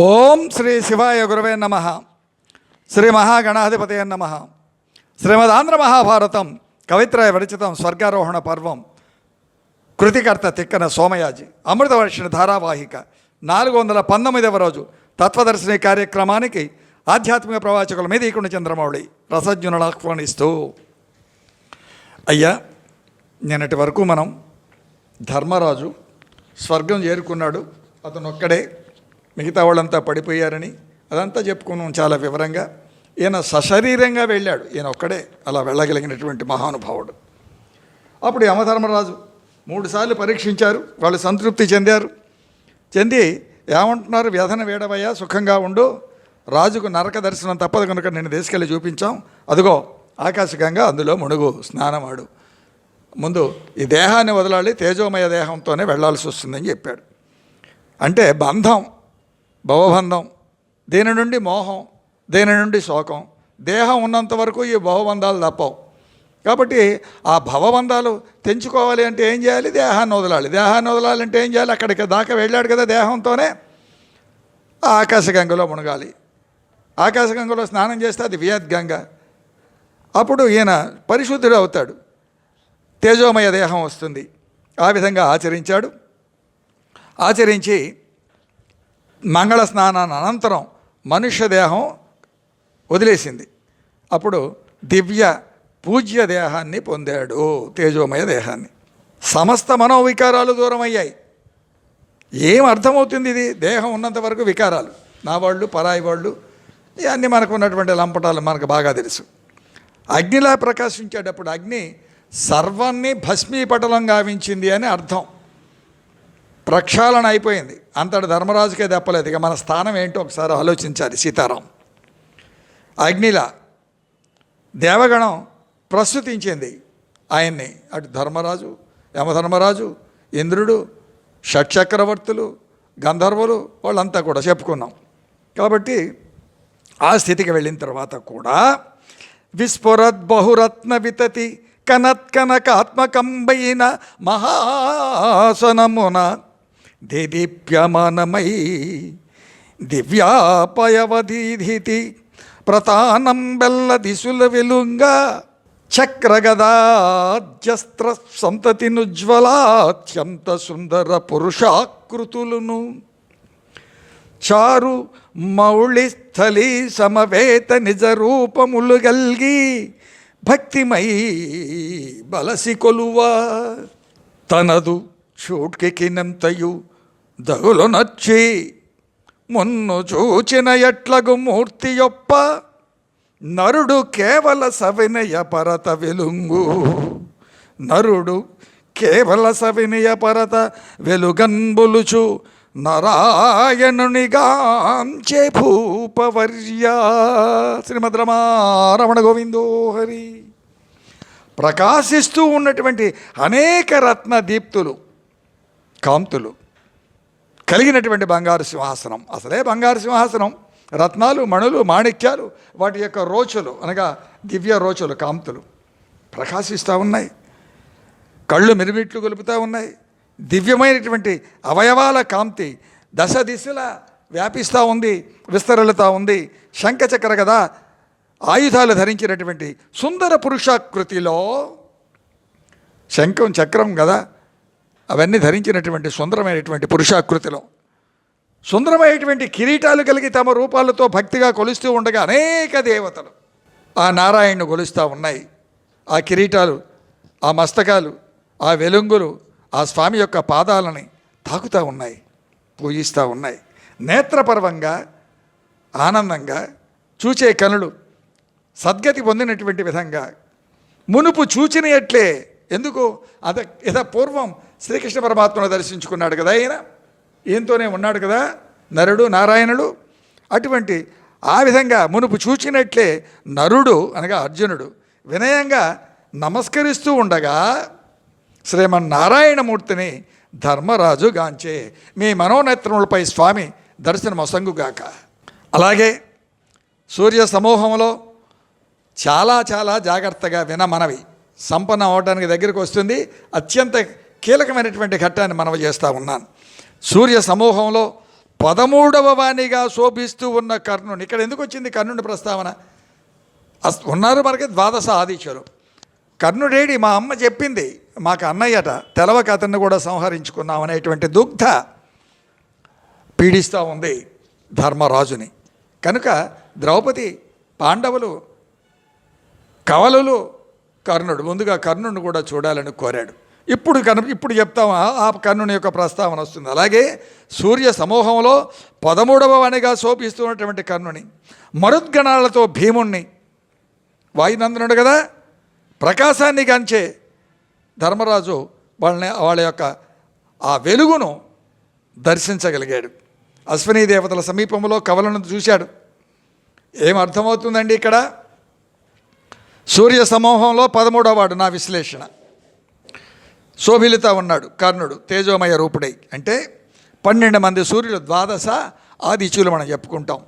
ఓం శ్రీ శివాయ గురవే నమ. శ్రీ మహాగణాధిపతయ నమ. శ్రీమదాంధ్ర మహాభారతం కవిత్రయ విరచితం స్వర్గారోహణ పర్వం కృతికర్త తిక్కన సోమయాజి అమృతవర్షిణ ధారావాహిక నాలుగు వందల పంతొమ్మిదవ రోజు తత్వదర్శిని కార్యక్రమానికి ఆధ్యాత్మిక ప్రవాచకుల మీద ఈకుండా చంద్రమౌళి రసజ్ఞులను ఆహ్వానిస్తూ. అయ్యా నిన్నటి వరకు మనం ధర్మరాజు స్వర్గం చేరుకున్నాడు. అతను ఒక్కడే మిగతా వాళ్ళంతా పడిపోయారని అదంతా చెప్పుకున్నాం చాలా వివరంగా. ఈయన సశరీరంగా వెళ్ళాడు. ఈయన ఒక్కడే అలా వెళ్ళగలిగినటువంటి మహానుభావుడు. అప్పుడు యమధర్మరాజు మూడుసార్లు పరీక్షించారు. వాళ్ళు సంతృప్తి చెందారు. చెంది ఏమంటున్నారు? వ్యధన వేడవయ్యా సుఖంగా ఉండు. రాజుకు నరక దర్శనం తప్పదు కనుక నేను తీసుకెళ్ళి చూపించాం. అదిగో ఆకాశకంగా అందులో మునుగు స్నానమాడు. ముందు ఈ దేహాన్ని వదలాలి తేజోమయ దేహంతోనే వెళ్ళాల్సి వస్తుందని చెప్పాడు. అంటే బంధం భవబంధం దీని నుండి మోహం దీని నుండి శోకం దేహం ఉన్నంత వరకు ఈ భవబంధాలు తప్పవు. కాబట్టి ఆ భవబంధాలు తెంచుకోవాలి అంటే ఏం చేయాలి? దేహాన్ని వదలాలి. దేహాన్ని వదలాలంటే ఏం చేయాలి? అక్కడికి దాకా వెళ్ళాడు కదా దేహంతోనే ఆకాశగంగలో మునగాలి. ఆకాశగంగలో స్నానం చేస్తే అది వియద్గంగ అప్పుడు ఈయన పరిశుద్ధుడు అవుతాడు. తేజోమయ దేహం వస్తుంది. ఆ విధంగా ఆచరించాడు. ఆచరించి మంగళ స్నానాన్ని అనంతరం మనుష్య దేహం వదిలేసింది. అప్పుడు దివ్య పూజ్య దేహాన్ని పొందాడు తేజోమయ దేహాన్ని. సమస్త మనోవికారాలు దూరమయ్యాయి. ఏం అర్థమవుతుంది ఇది? దేహం ఉన్నంత వరకు వికారాలు. నా వాళ్ళు పరాయి వాళ్ళు ఇవన్నీ మనకు ఉన్నటువంటి లంపటాలు మనకు బాగా తెలుసు. అగ్నిలా ప్రకాశించేటప్పుడు అగ్ని సర్వాన్ని భస్మీపటలం గావించింది అని అర్థం. ప్రక్షాళన అయిపోయింది. అంతటి ధర్మరాజుకే దెప్పలేదు ఇక మన స్థానం ఏంటో ఒకసారి ఆలోచించాలి సీతారాం. అగ్నిల దేవగణం ప్రస్తుతించింది ఆయన్ని. అటు ధర్మరాజు యమధర్మరాజు ఇంద్రుడు షట్చక్రవర్తులు గంధర్వులు వాళ్ళంతా కూడా చెప్పుకున్నాం. కాబట్టి ఆ స్థితికి వెళ్ళిన తర్వాత కూడా విస్ఫురద్ బహురత్న వితతి కనత్కనకాత్మకంబైన మహాసనమున దేదీప్యమానమై దివ్యాపయవదీధితి ప్రతానం బెల్ల దిశుల వెలుంగా చక్రగదాజ్యస్త్ర సంతతినుజ్వలాత్యంత సుందర పురుషాకృతులను చారు మౌళిస్థలి సమవేత నిజ రూపములు గల్గి భక్తిమై బలసి కొలువా తనదు షూట్కికినంతయు దగులు నచ్చి మున్ను చూచిన ఎట్లగు మూర్తి యొప్ప నరుడు కేవల సవినయ పరత వెలుంగు. నరుడు కేవల సవినయ పరత వెలుగన్బులుచు నారాయణునిగాంచే భూపవర్య. శ్రీమద్ రమణ గోవిందో హరి. ప్రకాశిస్తూ ఉన్నటువంటి అనేక రత్న దీప్తులు కాంతులు కలిగినటువంటి బంగారు సింహాసనం. అసలే బంగారు సింహాసనం. రత్నాలు మణులు మాణిక్యాలు వాటి యొక్క రోచులు అనగా దివ్య రోచులు కాంతులు ప్రకాశిస్తూ ఉన్నాయి. కళ్ళు మిరుమిట్లు గొలుపుతూ ఉన్నాయి. దివ్యమైనటువంటి అవయవాల కాంతి దశ దిశల వ్యాపిస్తూ ఉంది విస్తరలుతూ ఉంది. శంఖచక్ర కదా ఆయుధాలు ధరించినటువంటి సుందర పురుషాకృతిలో శంఖం చక్రం కదా అవన్నీ ధరించినటువంటి సుందరమైనటువంటి పురుషాకృతిలో. సుందరమైనటువంటి కిరీటాలు కలిగి తమ రూపాలతో భక్తిగా కొలుస్తూ ఉండగా అనేక దేవతలు ఆ నారాయణను కొలుస్తూ ఉన్నాయి. ఆ కిరీటాలు ఆ మస్తకాలు ఆ వెలుంగులు ఆ స్వామి యొక్క పాదాలని తాకుతూ ఉన్నాయి పూజిస్తూ ఉన్నాయి. నేత్రపర్వంగా ఆనందంగా చూచే కనులు సద్గతి పొందినటువంటి విధంగా మునుపు చూచినట్లే. ఎందుకు? అద ఇద పూర్వం శ్రీకృష్ణ పరమాత్మను దర్శించుకున్నాడు కదా ఆయన. ఈయనతోనే ఉన్నాడు కదా నరుడు నారాయణుడు. అటువంటి ఆ విధంగా మునుపు చూచినట్లే నరుడు అనగా అర్జునుడు వినయంగా నమస్కరిస్తూ ఉండగా శ్రీమన్నారాయణమూర్తిని ధర్మరాజు గాంచే మీ మనోనేత్రములపై స్వామి దర్శనమసంగుగాక అలాగే సూర్య సమూహంలో చాలా చాలా జాగ్రత్తగా వినమనవి. సంపన్నం అవడానికి దగ్గరికి వస్తుంది. అత్యంత కీలకమైనటువంటి ఘట్టాన్ని మనవి చేస్తూ ఉన్నాను. సూర్య సమూహంలో పదమూడవ వాణిగా శోభిస్తూ ఉన్న కర్ణుని ఇక్కడ ఎందుకు వచ్చింది కర్ణుని ప్రస్తావన? అస్ ఉన్నారు మనకి ద్వాదశ ఆదిత్యులు. కర్ణుడేడి మా అమ్మ చెప్పింది మాకు అన్నయ్యట తెలవక అతన్ని కూడా సంహరించుకున్నాం అనేటువంటి దుగ్ధ పీడిస్తూ ఉంది ధర్మరాజుని. కనుక ద్రౌపది పాండవులు కవలులు కర్ణుడు ముందుగా కర్ణుడిని కూడా చూడాలని కోరాడు. ఇప్పుడు కను ఇప్పుడు చెప్తాం ఆ- కర్ణుని యొక్క ప్రస్తావన వస్తుంది. అలాగే సూర్య సమూహంలో పదమూడవ వాణిగా శోభిస్తున్నటువంటి కర్ణుని మరుద్గణాలతో భీముణ్ణి వాయునందనుడు కదా ప్రకాశాన్ని గాంచే ధర్మరాజు వాళ్ళని వాళ్ళ యొక్క ఆ వెలుగును దర్శించగలిగాడు. అశ్విని దేవతల సమీపంలో కవలను చూశాడు. ఏం అర్థమవుతుందండి ఇక్కడ? సూర్య సమూహంలో పదమూడవ వాడు నా విశ్లేషణ. శోభిలిత ఉన్నాడు కర్ణుడు తేజోమయ రూపుడై. అంటే పన్నెండు మంది సూర్యులు ద్వాదశ ఆదిత్యులు మనం చెప్పుకుంటాం.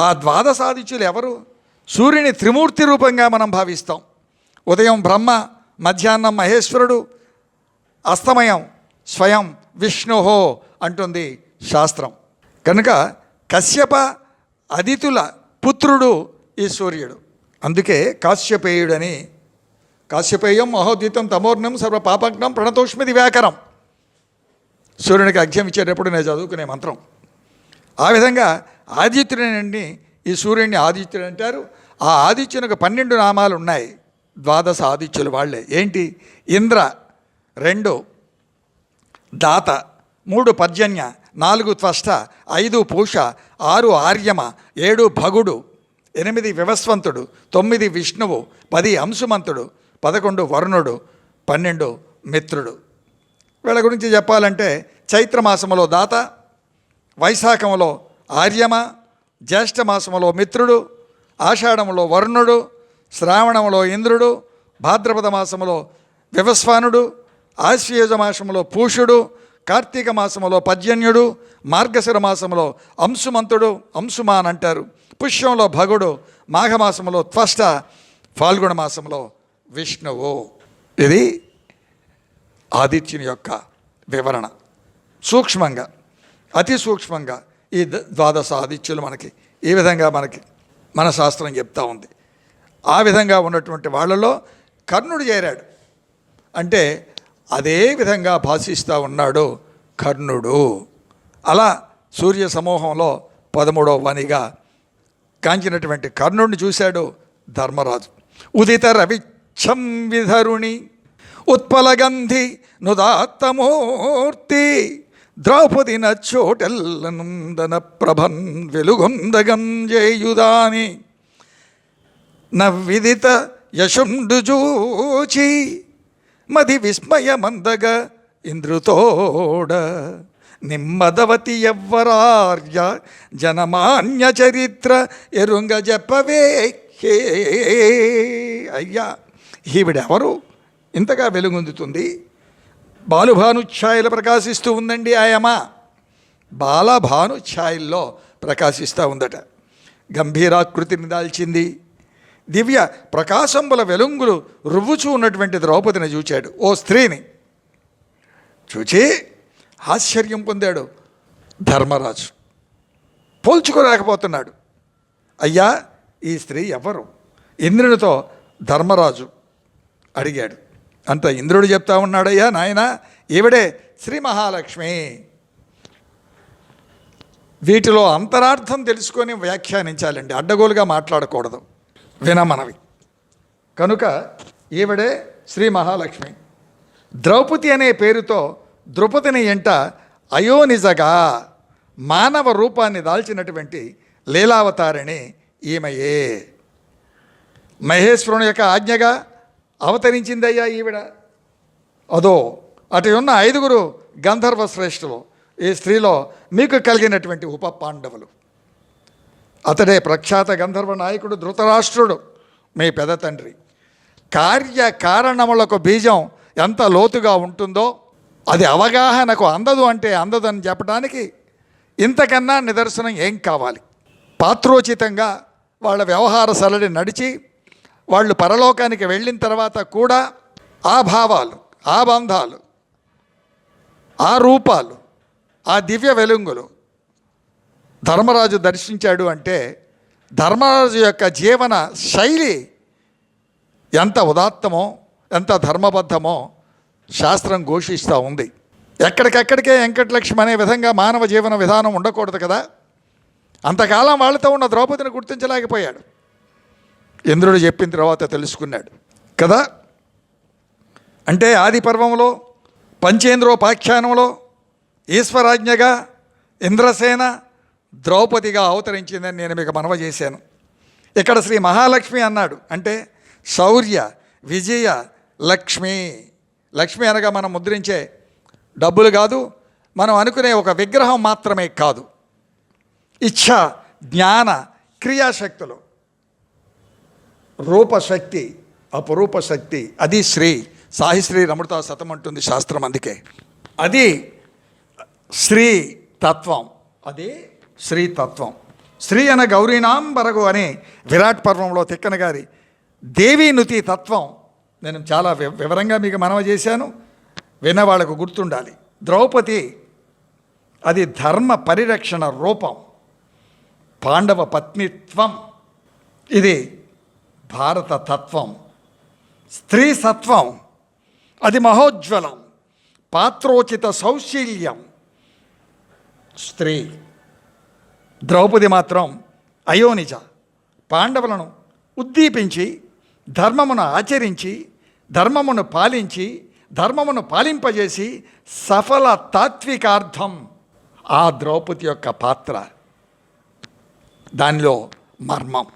ఆ ద్వాదశ ఆదిత్యులు ఎవరు? సూర్యుని త్రిమూర్తి రూపంగా మనం భావిస్తాం. ఉదయం బ్రహ్మ మధ్యాహ్నం మహేశ్వరుడు అస్తమయం స్వయం విష్ణుహో అంటుంది శాస్త్రం. కనుక కశ్యప అదితుల పుత్రుడు ఈ సూర్యుడు. అందుకే కాశ్యపేయుడని కాశ్యపేయం మహోద్యుతం తమోర్ణం సర్వ ప్రణతోష్మిది వ్యాకరం. సూర్యునికి అఘ్యం ఇచ్చేటప్పుడు నేను చదువుకునే మంత్రం. ఆ విధంగా ఆదిత్యుడిని ఈ సూర్యుడిని ఆదిత్యుడు అంటారు. ఆ ఆదిత్యునికి పన్నెండు నామాలు ఉన్నాయి. ద్వాదశ ఆదిత్యులు వాళ్ళే. ఏంటి? ఇంద్ర రెండు దాత మూడు పర్జన్య నాలుగు త్వష్ట ఐదు పూష ఆరు ఆర్యమ ఏడు భగుడు ఎనిమిది వివస్వంతుడు తొమ్మిది విష్ణువు పది అంశుమంతుడు పదకొండు వరుణుడు పన్నెండు మిత్రుడు. వీళ్ళ గురించి చెప్పాలంటే చైత్రమాసములో దాత వైశాఖములో ఆర్యమ జ్యేష్ఠమాసములో మిత్రుడు ఆషాఢములో వరుణుడు శ్రావణములో ఇంద్రుడు భాద్రపద మాసములో వివస్వానుడు ఆశ్వయుజ మాసములో పూషుడు కార్తీక మాసములో పర్జన్యుడు మార్గశిర మాసములో అంశుమంతుడు అంశుమాన్ అంటారు పుష్యంలో భగుడు మాఘమాసములో త్వష్ట ఫాల్గుణ మాసములో విష్ణువు. ఇది ఆదిత్యుని యొక్క వివరణ. సూక్ష్మంగా అతి సూక్ష్మంగా ఈ ద్వాదశ ఆదిత్యులు మనకి ఈ విధంగా మనకి మన శాస్త్రం చెప్తా ఉంది. ఆ విధంగా ఉన్నటువంటి వాళ్ళలో కర్ణుడు చేరాడు. అంటే అదే విధంగా భాషిస్తూ ఉన్నాడు కర్ణుడు. అలా సూర్య సమూహంలో పదమూడవ వనిగా కాంచినటువంటి కర్ణుడిని చూశాడు ధర్మరాజు. ఉదిత రవిచ్చం విధరుణి ఉత్పలగంధి నుదాత్తమూర్తి ద్రౌపది నచ్చోటెల్లనందన ప్రభన్ వెలుగొందగం చేయుదాని నవ్విదిత యశుండు చూచి మది విస్మయమందగ ఇంద్రుతోడ నిమ్మదవతి ఎవ్వరార్య జనమాన్య చరిత్ర ఎరుంగ చెప్పవే హే అయ్యా ఈవిడెవరు? ఇంతగా వెలుగొందుతుంది. బాలుభానుఛాయలు ప్రకాశిస్తూ ఉందండి ఆయమ్మ. బాలభానుఛాయల్లో ప్రకాశిస్తూ ఉందట. గంభీరాకృతిని దాల్చింది. దివ్య ప్రకాశంబుల వెలుంగులు రువ్వుచూ ఉన్నటువంటి ద్రౌపదిని చూచాడు. ఓ స్త్రీని చూచి ఆశ్చర్యం పొందాడు ధర్మరాజు. పోల్చుకోలేకపోతున్నాడు. అయ్యా ఈ స్త్రీ ఎవరు ఇంద్రునితో ధర్మరాజు అడిగాడు. అంత ఇంద్రుడు చెప్తా ఉన్నాడయ్యా నాయన ఈవిడే శ్రీ మహాలక్ష్మి. వీటిలో అంతరార్థం తెలుసుకొని వ్యాఖ్యానించాలండి అడ్డగోలుగా మాట్లాడకూడదు వినమనవి. కనుక ఈవిడే శ్రీ మహాలక్ష్మి. ద్రౌపది అనే పేరుతో ద్రౌపదిని ఎంట అయోనిజగా మానవ రూపాన్ని దాల్చినటువంటి లీలావతారిణి ఈమెయే. మహేశ్వరుని యొక్క ఆజ్ఞగా అవతరించిందయ్యా ఈవిడ. అదో అటు ఉన్న ఐదుగురు గంధర్వ శ్రేష్ఠులు ఈ స్త్రీలో మీకు కలిగినటువంటి ఉప పాండవులు. అతడే ప్రఖ్యాత గంధర్వ నాయకుడు ధృతరాష్ట్రుడు మీ పెద తండ్రి. కార్య కారణములకు బీజం ఎంత లోతుగా ఉంటుందో అది అవగాహనకు అందదు అంటే అందదని చెప్పడానికి ఇంతకన్నా నిదర్శనం ఏం కావాలి? పాత్రోచితంగా వాళ్ళ వ్యవహార సరళి నడిచి వాళ్ళు పరలోకానికి వెళ్ళిన తర్వాత కూడా ఆ భావాలు ఆ బంధాలు ఆ రూపాలు ఆ దివ్య వెలుంగులు ధర్మరాజు దర్శించాడు అంటే ధర్మరాజు యొక్క జీవన శైలి ఎంత ఉదాత్తమో ఎంత ధర్మబద్ధమో శాస్త్రం ఘోషిస్తూ ఉంది. ఎక్కడికెక్కడికే వెంకటలక్ష్మి అనే విధంగా మానవ జీవన విధానం ఉండకూడదు కదా? అంతకాలం వాళ్ళతో ఉన్న ద్రౌపదిని గుర్తించలేకపోయాడు. ఇంద్రుడు చెప్పిన తర్వాత తెలుసుకున్నాడు. కదా? అంటే ఆది పర్వంలో పంచేంద్రోపాఖ్యానంలో ఈశ్వరాజ్ఞగా ఇంద్రసేన ద్రౌపదిగా అవతరించిందని నేను మీకు మనవ చేశాను. ఇక్కడ శ్రీ మహాలక్ష్మి అన్నాడు. అంటే శౌర్య విజయ లక్ష్మి. లక్ష్మి అనగా మనం ముద్రించే డబ్బులు కాదు మనం అనుకునే ఒక విగ్రహం మాత్రమే కాదు. ఇచ్ఛ జ్ఞాన క్రియాశక్తులు. రూపశక్తి అపరూప శక్తి అది శ్రీ సాహిశ్రీ రమృత శతం అంటుంది శాస్త్రం అందుకే. అది శ్రీ తత్వం. అది శ్రీ తత్వం. శ్రీ అన గౌరీనాంబరగు అని విరాట్ పర్వంలో తిక్కన గారి దేవీనుతి తత్వం నేను చాలా వి- వివరంగా మీకు మనవ చేశాను. విన్నవాళ్ళకు గుర్తుండాలి. ద్రౌపది అది ధర్మ పరిరక్షణ రూపం. పాండవ పత్నిత్వం. ఇది భారత తత్వం స్త్రీ సత్వం అది మహోజ్వలం పాత్రోచిత సౌశీల్యం. స్త్రీ ద్రౌపది మాత్రం అయోనిజ పాండవులను ఉద్దీపించి ధర్మమును ఆచరించి ధర్మమును పాలించి ధర్మమును పాలింపజేసి సఫల తాత్వికార్థం. ఆ ద్రౌపది యొక్క పాత్ర దానిలో మర్మం.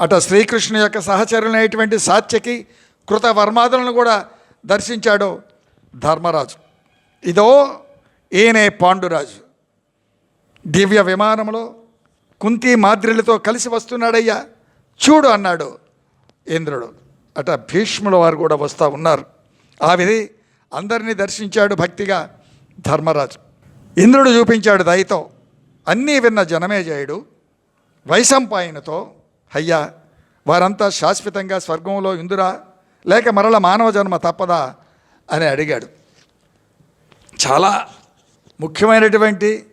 అట శ్రీకృష్ణు యొక్క సహచరులైనటువంటి సాత్యకి కృత వర్మాదులను కూడా దర్శించాడు ధర్మరాజు. ఇదో ఈయనే పాండురాజు. దివ్య విమానంలో కుంతి మాద్రిలతో కలిసి వస్తున్నాడయ్యా చూడు అన్నాడు ఇంద్రుడు. అట భీష్ముల వారు కూడా వస్తూ ఉన్నారు. ఆ విధి అందరినీ దర్శించాడు భక్తిగా ధర్మరాజు. ఇంద్రుడు చూపించాడు దయతో అన్నీ విన్న జనమేజయుడు వైశంపాయనతో అయ్యా వారంతా శాశ్వతంగా స్వర్గంలో ఇందురా లేక మరల మానవ జన్మ తప్పదా అని అడిగాడు. చాలా ముఖ్యమైనటువంటి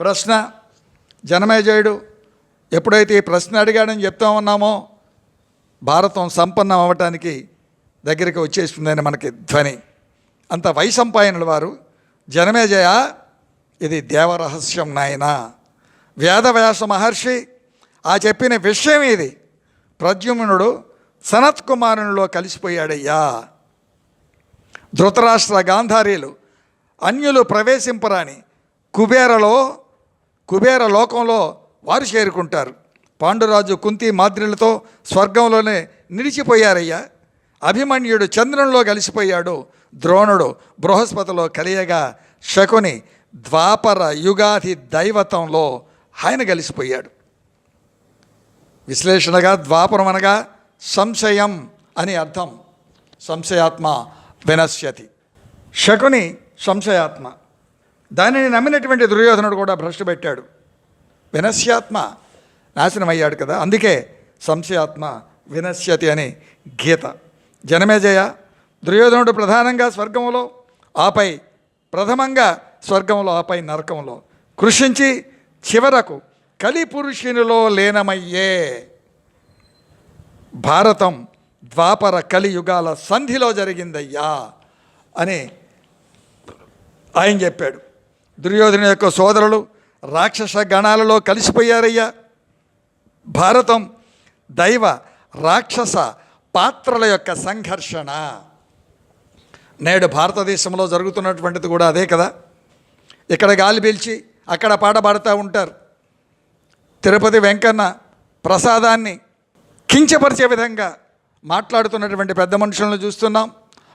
ప్రశ్న జనమేజయుడు ఎప్పుడైతే ఈ ప్రశ్న అడిగాడని చెప్తా ఉన్నామో భారతం సంపన్నం అవ్వటానికి దగ్గరికి వచ్చేస్తుందని మనకి ధ్వని. అంత వైశంపాయనుల వారు జనమేజయ ఇది దేవరహస్యం నాయన. వేదవ్యాస మహర్షి ఆ చెప్పిన విషయం ఇది. ప్రద్యుమ్నుడు సనత్ కుమారునిలో కలిసిపోయాడయ్యా. ధృతరాష్ట్ర గాంధారీలు అన్యులు ప్రవేశింపరాని కుబేరలో కుబేర లోకంలో వారు చేరుకుంటారు. పాండురాజు కుంతి మాద్రిలతో స్వర్గంలోనే నిలిచిపోయారయ్యా. అభిమన్యుడు చంద్రంలో కలిసిపోయాడు. ద్రోణుడు బృహస్పతిలో కలియగా శకుని ద్వాపర యుగాది దైవతంలో ఆయన కలిసిపోయాడు. విశ్లేషణగా ద్వాపరం అనగా సంశయం అని అర్థం. సంశయాత్మ వినశ్యతి. శకుని సంశయాత్మ. దానిని నమ్మినటువంటి దుర్యోధనుడు కూడా భ్రష్టు పెట్టాడు. వినశ్యాత్మ నాశనం అయ్యాడు కదా అందుకే సంశయాత్మ వినశ్యతి అని గీత. జనమేజయ దుర్యోధనుడు ప్రధానంగా స్వర్గంలో ఆపై ప్రథమంగా స్వర్గంలో ఆపై నరకంలో కృషించి చివరకు కలిపురుషునిలో లీనమయ్యే భారతం ద్వాపర కలియుగాల సంధిలో జరిగిందయ్యా అని ఆయన చెప్పాడు. దుర్యోధన యొక్క సోదరులు రాక్షస గణాలలో కలిసిపోయారయ్యా. భారతం దైవ రాక్షస పాత్రల యొక్క సంఘర్షణ. నేడు భారతదేశంలో జరుగుతున్నటువంటిది కూడా అదే కదా. ఇక్కడ గాలి పీల్చి అక్కడ పాట పాడుతూ ఉంటారు. తిరుపతి వెంకన్న ప్రసాదాన్ని కించపరిచే విధంగా మాట్లాడుతున్నటువంటి పెద్ద మనుషులను చూస్తున్నాం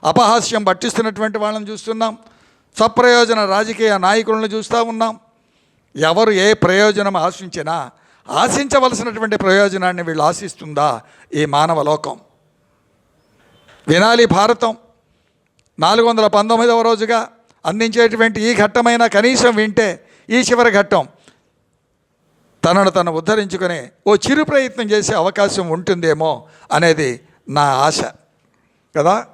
అపహాస్యం పట్టిస్తున్నటువంటి వాళ్ళని చూస్తున్నాం స్వప్రయోజన రాజకీయ నాయకులను చూస్తూ ఉన్నాం. ఎవరు ఏ ప్రయోజనం ఆశించినా ఆశించవలసినటువంటి ప్రయోజనాన్ని వీళ్ళు ఆశిస్తుందా ఈ మానవ లోకం? వినాలి భారతం. నాలుగు వందల పంతొమ్మిదవ రోజుగా అందించేటువంటి ఈ ఘట్టమైన కనీసం వింటే ఈ చివరి ఘట్టం తనను తను ఉద్ధరించుకునే ఓ చిరు ప్రయత్నం చేసే అవకాశం ఉంటుందేమో అనేది నా ఆశ. కదా?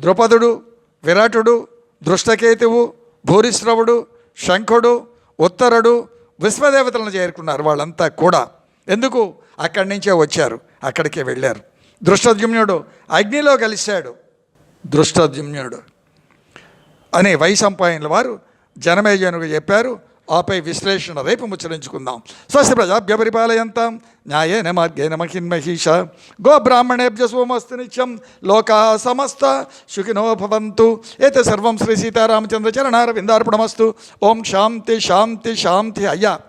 ద్రుపదుడు విరాటుడు దృష్టకేతువు భూరిశ్రవుడు శంఖుడు ఉత్తరుడు విశ్వదేవతలను చేరుకున్నారు వాళ్ళంతా కూడా. ఎందుకు? అక్కడి నుంచే వచ్చారు. అక్కడికే వెళ్ళారు. దృష్టద్యుమ్నుడు అగ్నిలో కలిశాడు. దృష్టద్యుమ్నుడు అని వైసంపాయనుల వారు జనమేజనుగా చెప్పారు. ఆపై విశ్లేషణ రేపు ముచ్చరించుకుందాం స్వస్తి ప్రజాభ్య పరిపాలయంతాం. న్యాయేన మార్గేణ మహిన్మహీష గో బ్రాహ్మణేభ్య సోమస్తు నిత్యం. లోకా సమస్త. సుఖినో భవంతు. ఏత సర్వం శ్రీ సీతారామచంద్ర చరణారవిందార్పణమస్తు. ఓం శాంతి శాంతి శాంతి. అయ్యా.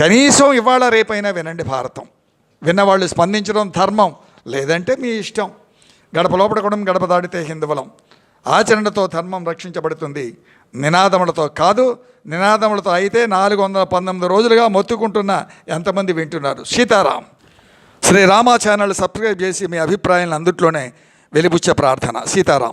కనీసం ఇవాళ రేపైనా వినండి భారతం. విన్నవాళ్ళు స్పందించడం ధర్మం. లేదంటే మీ ఇష్టం. గడప లోపల గడప దాడితే హిందువులం. ఆచరణతో ధర్మం రక్షించబడుతుంది. నినాదములతో కాదు నినాదములతో అయితే నాలుగు వందల పంతొమ్మిది రోజులుగా మొత్తుకుంటున్న ఎంతమంది వింటున్నారు. సీతారాం. శ్రీ రామా ఛానల్ సబ్స్క్రైబ్ చేసి మీ అభిప్రాయాలను అందుట్లోనే వెలిబుచ్చే ప్రార్థన. సీతారాం.